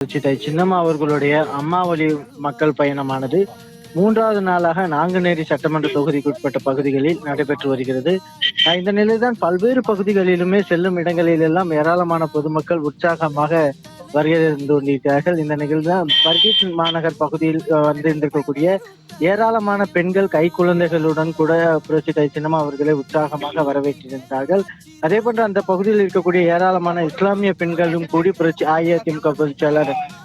புரட்சித்தை சின்னம்மா அவர்களுடைய அம்மாவளி மக்கள் பயணமானது மூன்றாவது நாளாக நாங்குநேரி சட்டமன்ற தொகுதிக்குட்பட்ட பகுதிகளில் நடைபெற்று வருகிறது. இந்த நிலையில்தான் பல்வேறு பகுதிகளிலுமே செல்லும் இடங்களில் எல்லாம் ஏராளமான பொதுமக்கள் உற்சாகமாக வருகை தந்து கொண்டிருக்கிறார்கள் இந்த நிகழ்வுதான் பர்கீட் மாநகர் பகுதியில் வந்து இருந்திருக்கக்கூடிய ஏராளமான பெண்கள் கை குழந்தைகளுடன் கூட புரட்சி தாய் அவர்களை உற்சாகமாக வரவேற்றிருந்தார்கள். அதே போன்று அந்த பகுதியில் இருக்கக்கூடிய ஏராளமான இஸ்லாமிய பெண்களும் கூடி புரட்சி அஇஅதிமுக பொதுச்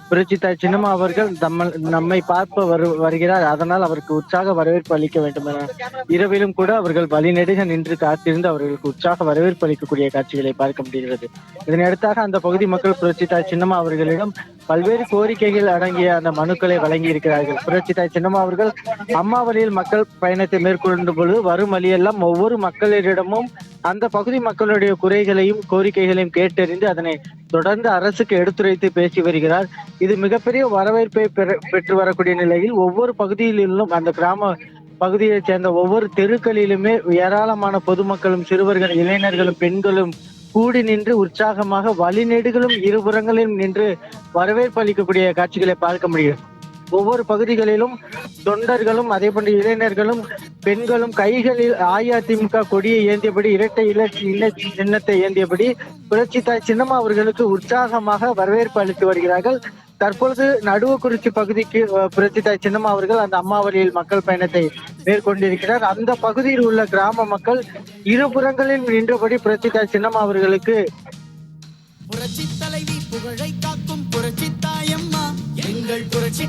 புரட்சி தாய் சின்னம்மா அவர்கள் நம்ம நம்மை பார்ப்ப வரு வருகிறார். அதனால் அவருக்கு உற்சாக வரவேற்பு அளிக்க வேண்டும் என இரவிலும் கூட அவர்கள் வழிநெடுக நின்று காத்திருந்து அவர்களுக்கு உற்சாக வரவேற்பு அளிக்கக்கூடிய காட்சிகளை பார்க்க முடிகிறது. இதனையடுத்தாக அந்த பகுதி மக்கள் புரட்சி சின்னமா சின்னம்மா அவர்களிடம் பல்வேறு கோரிக்கைகள் அடங்கிய அந்த மனுக்களை வழங்கி இருக்கிறார்கள் புரட்சி தாய் சின்னம்மா அவர்கள் அம்மா வழியில் மக்கள் பயணத்தை மேற்கொண்ட பொழுது வரும் வழியெல்லாம் ஒவ்வொரு மக்களிடமும் அந்த பகுதி மக்களுடைய குறைகளையும் கோரிக்கைகளையும் கேட்டறிந்து அதனை தொடர்ந்து அரசுக்கு எடுத்துரைத்து பேசி வருகிறார். இது மிகப்பெரிய வரவேற்பை பெற்று வரக்கூடிய நிலையில் ஒவ்வொரு பகுதியிலும் அந்த கிராம பகுதியைச் சேர்ந்த ஒவ்வொரு தெருக்களிலுமே ஏராளமான பொதுமக்களும் சிறுவர்கள் இளைஞர்களும் பெண்களும் கூடி நின்று உற்சாகமாக வழிநெடுகளும் இருபுறங்களிலும் நின்று வரவேற்பு அளிக்கக்கூடிய காட்சிகளை பார்க்க முடியும். ஒவ்வொரு பகுதிகளிலும் தொண்டர்களும் அதே போன்ற இளைஞர்களும் பெண்களும் கைகளில் அஇஅதிமுக கொடியை ஏந்தியபடி இரட்டை இல இல சின்னத்தை ஏந்தியபடி புரட்சி தாய் சின்னம்மா அவர்களுக்கு உற்சாகமாக வரவேற்பு அளித்து வருகிறார்கள். தற்பொழுது நடுவக்குறிச்சி பகுதிக்கு புரட்சித்தாய் புரட்சி தாய் சின்னம்மா அவர்கள் அந்த அம்மாவரியில் மக்கள் பயணத்தை மேற்கொண்டிருக்கிறார். அந்த பகுதியில் உள்ள கிராம மக்கள் இருபுறங்களில் நின்றபடி புரட்சி தாய் சின்னம்மா அவர்களுக்கு புரட்சி தலைவி புகழை காக்கும் புரட்சி தாயம்மா. எங்கள் புரட்சி